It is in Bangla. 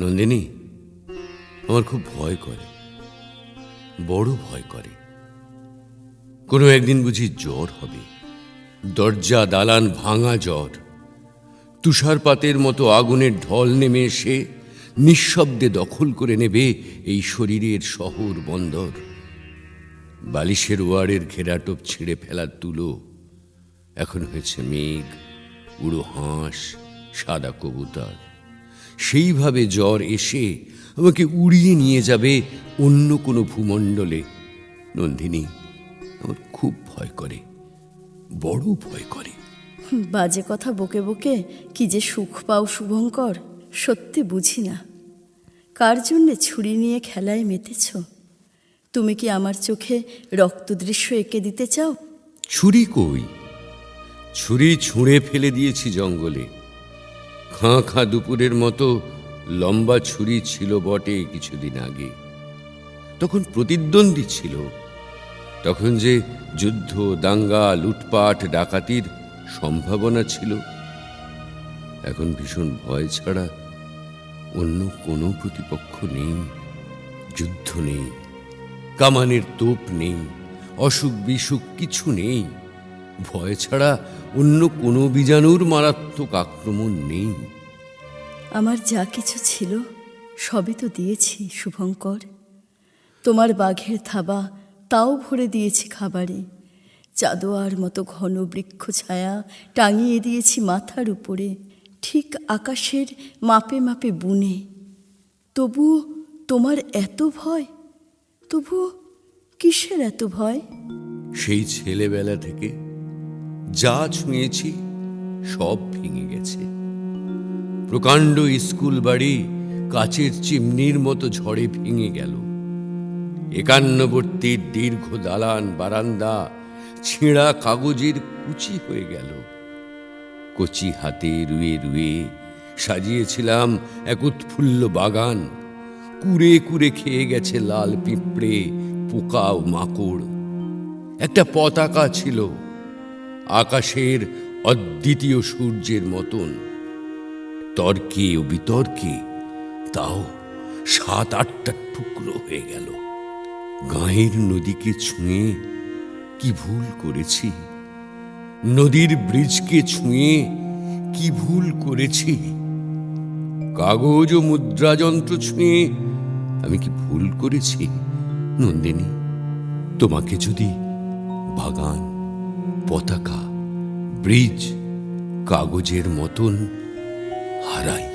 নন্দিনী, আমার খুব ভয় করে, বড় ভয় করে। কোনো একদিন বুঝি জ্বর হবে, দরজা দালান ভাঙা জ্বর, তুষারপাতের মতো আগুনের ঢল নেমে এসে নিঃশব্দে দখল করে নেবে এই শরীরের শহর বন্দর। বালিশের ওয়ারের ঘেরাটোপ ছিঁড়ে ফেলার তুলো, এখন হয়েছে মেঘ, উড়ো হাঁস, সাদা কবুতর। সেইভাবে জ্বর এসে আমাকে উড়িয়ে নিয়ে যাবে অন্য কোনো ভূমণ্ডলে। নন্দিনী আমার খুব ভয় করে বড় ভয় করে। বাজে কথা বকে বকে কি যে সুখ পাও শুভঙ্কর সত্যি বুঝি না। কার জন্যে ছুরি নিয়ে খেলায় মেতেছ? তুমি কি আমার চোখে রক্তদৃশ্য এঁকে দিতে চাও? ছুরি কই? ছুরি ছুঁড়ে ফেলে দিয়েছি জঙ্গলে। খাঁ খাঁ দুপুরের মতো লম্বা ছুরি ছিল বটে কিছুদিন আগে। তখন প্রতিদ্বন্দ্বী ছিল। তখন যে যুদ্ধ, দাঙ্গা, লুটপাট, ডাকাতির সম্ভাবনা ছিল, এখন ভীষণ ভয় ছাড়া অন্য কোনো প্রতিপক্ষ নেই, যুদ্ধ নেই, কামানের তোপ নেই অসুখ বিসুখ কিছু নেই। ভয় ছাড়া অন্য কোনো বীজাণুর মারাত্মক আক্রমণ নেই। আমার যা কিছু ছিল সবই তো দিয়েছি শুভঙ্কর। তোমার বাঘের থাবা তাও ভরে দিয়েছি খাবারে। চাদোয়ার মতো ঘন বৃক্ষ ছায়া টাঙিয়ে দিয়েছি মাথার উপরে ঠিক আকাশের মাপে মাপে বুনে। তবুও তোমার এত ভয়? তবুও কিসের এত ভয়? সেই ছেলেবেলা থেকে যা ছুঁয়েছি, সব ভেঙে গেছে। প্রকাণ্ড স্কুল বাড়ি কাচের চিমনির মতো ঝড়ে ভেঙে গেল। একান্নবর্তী দীর্ঘ দালান বারান্দা, ছেঁড়া কাগজের কুচি হয়ে গেল। কচি হাতে রুয়ে রুয়ে সাজিয়েছিলাম এক উৎফুল্ল বাগান। কুড়ে কুড়ে খেয়ে গেছে লাল পিঁপড়ে, পোকা ও মাকড়। একটা পতাকা ছিল আকাশের অদ্বিতীয় সূর্যের মতন। তর্কে ও বিতর্কে তাও সাত আটটা টুকরো হয়ে গেল। গাঁয়ের নদীকে ছুঁয়ে কি ভুল করেছি? নদীর ব্রিজকে ছুঁয়ে কি ভুল করেছি? কাগজ ও মুদ্রাযন্ত্র ছুঁয়ে আমি কি ভুল করেছি, নন্দিনী? তোমাকে যদি বাগান পতাকা ব্রিজ কাগজের মতন হারাই।